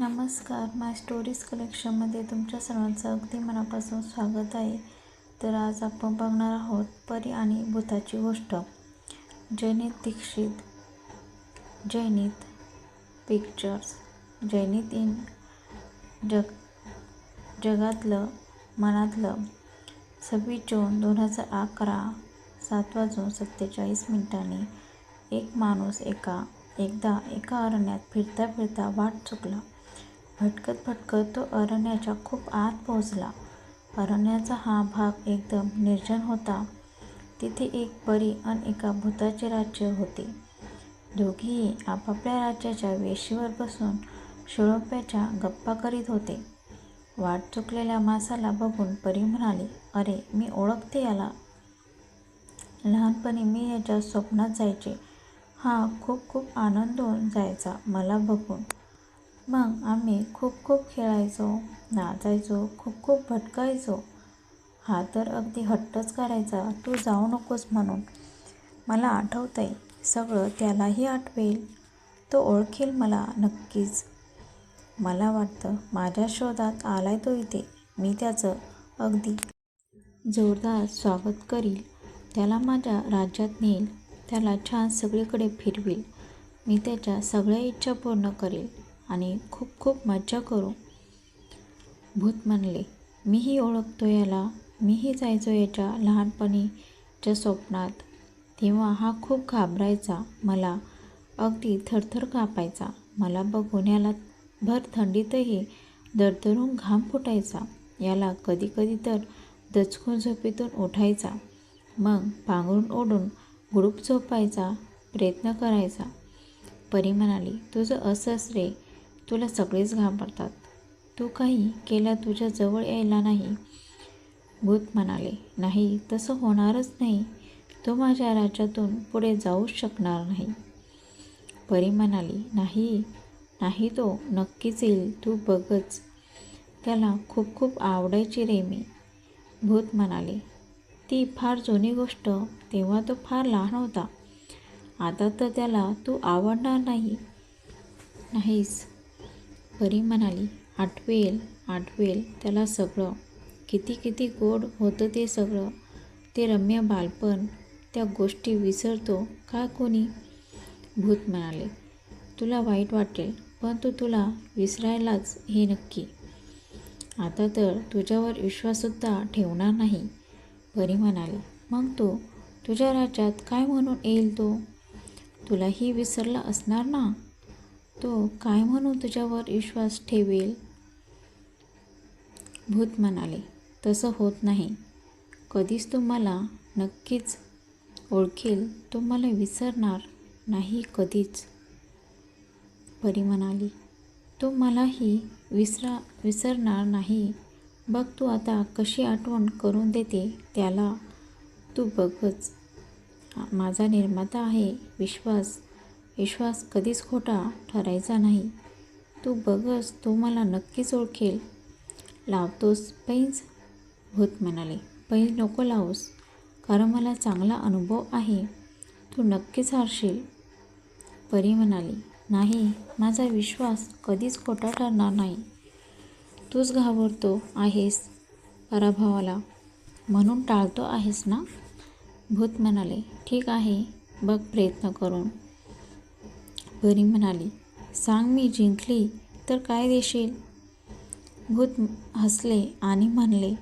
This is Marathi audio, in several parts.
नमस्कार. माय स्टोरीज कलेक्शनमध्ये तुमच्या सर्वांचं अगदी मनापासून स्वागत आहे. तर आज आपण बघणार आहोत परी आणि भूताची गोष्ट. जैनित दीक्षित जैनित पिक्चर्स जैनित इन जग जगातलं मनातलं. सव्वीस जून दोन हजार अकरा सात वाजून सत्तेचाळीस मिनिटांनी एक माणूस एका एकदा एका अरण्यात फिरता फिरता वाट चुकला. भटकत भटकत तो अरण्याच्या खूप आत पोहोचला. अरण्याचा हा भाग एकदम निर्जन होता. तिथे एक परी आणि एका भूताचे राज्य होते. दोघीही आपापल्या राज्याच्या वेशीवर बसून शिळोप्याच्या गप्पा करीत होते. वाट चुकलेल्या मासाला बघून परी म्हणाली अरे मी ओळखते याला. लहानपणी मी याच्या स्वप्नात जायचे. हा खूप खूप आनंद होऊन जायचा मला बघून. मग आम्ही खूप खूप खेळायचो नाचायचो खूप खूप भटकायचो. हा तर अगदी हट्टच करायचा तू जाऊ नकोस म्हणून. मला आठवतं आहे सगळं त्यालाही आठवेल. तो ओळखेल मला नक्कीच. मला वाटतं माझ्या शोधात आलाय तो इथे. मी त्याचं अगदी जोरदार स्वागत करील. त्याला माझ्या राज्यात नेईल. त्याला छान सगळीकडे फिरवील. मी त्याच्या सगळ्या इच्छा पूर्ण करेल. आणि खूप खूप मज्जा करू. भूत म्हणले मीही ओळखतो याला. मीही जायचो याच्या लहानपणीच्या स्वप्नात. तेव्हा हा खूप घाबरायचा मला. अगदी थरथर कापायचा. मला बघून याला भर थंडीतही दरदरून घाम फुटायचा. याला कधी कधी तर दचकून झोपेतून उठायचा मग पांघरून ओढून गुडूप झोपायचा प्रयत्न करायचा. परी म्हणाली तुझं असंच रे. तुला सगळेच घाबरतात तू काही केला तुझ्या जवळ यायला नाही. भूत म्हणाले नाही तसं होणारच नाही. तो माझ्या राज्यातून पुढे जाऊच शकणार नाही. परी म्हणाली नाही नाही तो नक्कीच येईल. तू बघच. त्याला खूप खूप आवडायची रे मी. भूत म्हणाले ती फार जुनी गोष्ट. तेव्हा तो फार लहान होता. आता तर त्याला तू आवडणार नाही. नाहीस. परी म्हणाली आठवेल आठवेल त्याला सगळं. किती किती गोड होतं ते सगळं. ते रम्य बालपण त्या गोष्टी विसरतो का कोणी? भूत म्हणाले तुला वाईट वाटेल पण तू तुला विसरायलाच हे नक्की. आता तर तुझ्यावर विश्वाससुद्धा ठेवणार नाही. परी म्हणाली मग तो तुझ्या राज्यात काय म्हणून येईल तो? तुलाही विसरला असणार ना? तो काय म्हणून तुझ्यावर विश्वास ठेवेल? भूत म्हणाले तसं होत नाही. कधीच तो मला नक्कीच ओळखेल तो मला विसरणार नाही कधीच. परी म्हणाली तो मलाही विसरा विसरणार नाही. बघ तू आता कशी आठवण करून देते त्याला. तू बघच. माझा निर्माता आहे विश्वास. विश्वास कधीच खोटा ठरायचा नाही. तू बघस तो मला नक्कीच ओळखेल. लावतोस पैंज? भूत म्हणाले. पैंज नको लावूस. कारण मला चांगला अनुभव आहे. तू नक्कीच हारशील. परी म्हणाली. नाही माझा विश्वास कधीच खोटा ठरणार नाही. तूच घाबरतो आहेस पराभवाला. म्हणून टाळतो आहेस ना? भूत म्हणाले. ठीक आहे बघ प्रयत्न करून. परी म्हणाली सांग मी जिंकली तर काय देशील? भूत हसले आणि म्हणले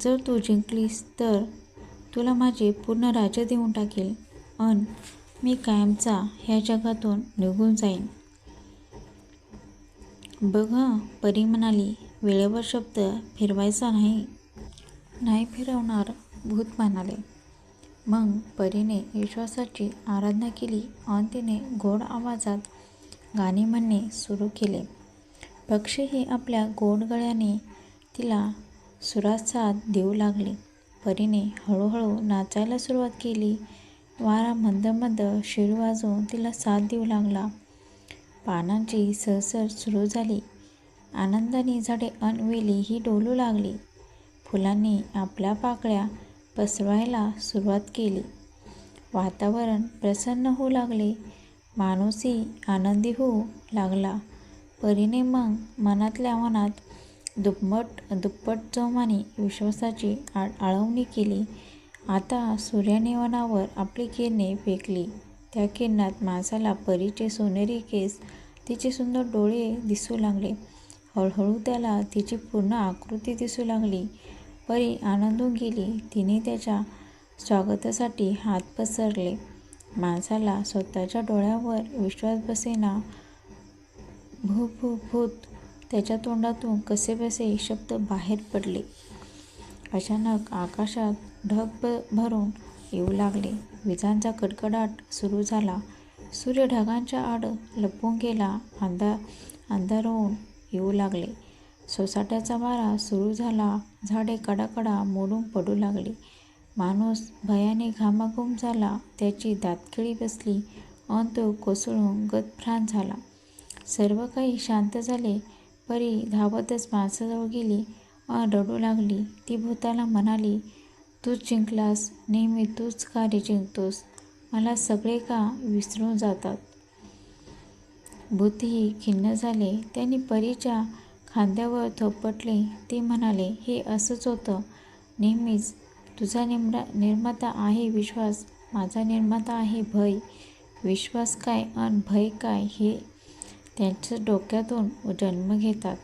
जर तू जिंकलीस तर तुला माझे पूर्ण राज्य देऊन टाकेल अन मी कायमचा ह्या जगातून निघून जाईन. बघ परी म्हणाली वेळेवर शब्द फिरवायचा नाही. नाही फिरवणार भूत म्हणाले. मग परीने विश्वासाची आराधना केली आणि तिने गोड आवाजात गाणे म्हणणे सुरू केले. पक्षीही आपल्या गोड गळ्याने तिला सुरात साथ देऊ लागले. परीने हळूहळू नाचायला सुरुवात केली. वारा मंद मंद शिळ वाजवून तिला साथ देऊ लागला. पानांची सहसर सुरू झाली. आनंदाने झाडे अनवेली ही डोलू लागली. फुलांनी आपल्या पाकळ्या पसरवायला सुरुवात केली. वातावरण प्रसन्न होऊ लागले. माणूसही आनंदी होऊ लागला. परीने मग मनातल्या मनात दुप्पट दुप्पट जोमाने विश्वासाची आ आळवणी केली. आता सूर्याने वनावर आपली किरणे फेकली. त्या किरणात माणसाला परीचे सोनेरी केस तिचे सुंदर डोळे दिसू लागले. हळूहळू त्याला तिची पूर्ण आकृती दिसू लागली. परी आनंदून गेली. तिने त्याच्या स्वागतासाठी हात पसरले. माणसाला स्वतःच्या डोळ्यावर विश्वास बसेना. भू भू भूत त्याच्या तोंडातून कसेबसे शब्द बाहेर पडले. अचानक आकाशात ढग भरून येऊ लागले. विजांचा कडकडाट सुरू झाला. सूर्य ढगांच्या आड लपून गेला. अंधार अंधार होऊन येऊ लागले. सोसाट्याचा वारा सुरू झाला. झाडे कडाकडा मोडून पडू लागली. माणूस भयाने घामाघूम झाला. त्याची दातखिळी बसली. अन तो कोसळून गतभ्रांत झाला. सर्व काही शांत झाले. परी धावतच माणसाजवळ गेली. अन रडू लागली. ती भूताला म्हणाली तूच जिंकलास. नेहमी तूच कार्य जिंकतोस. मला सगळे का विसरून जातात भूतही खिन्न झाले. त्यांनी परीच्या खांद्यावर थोपटले ते म्हणाले हे असंच होतं. नेहमीच तुझा निर्मा निर्माता आहे विश्वास. माझा निर्माता आहे भय. विश्वास काय अन भय काय हे त्यांच्या डोक्यातून जन्म घेतात.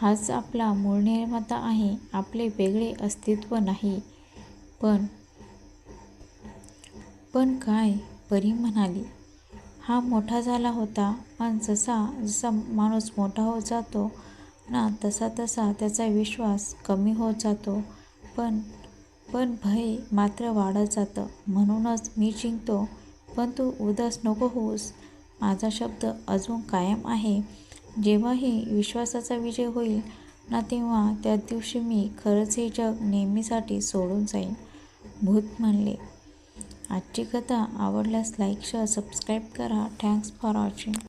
हाच आपला मूळ निर्माता आहे. आपले वेगळे अस्तित्व नाही. पण पण काय परी म्हणाली. हा मोठा झाला होता पण जसा जसा माणूस मोठा होत जातो ना तसा तसा त्याचा विश्वास कमी होत जातो. पण पण भय मात्र वाढत जातं. म्हणूनच मी जिंकतो. पण तू उदास नको होऊस. माझा शब्द अजून कायम आहे. जेव्हाही विश्वासाचा विजय होईल ना तेव्हा त्या दिवशी मी खरंच हे जग नेहमीसाठी सोडून जाईन भूत म्हणले. आजची कथा आवडल्यास लाईक शेअर सबस्क्राईब करा. Thanks for watching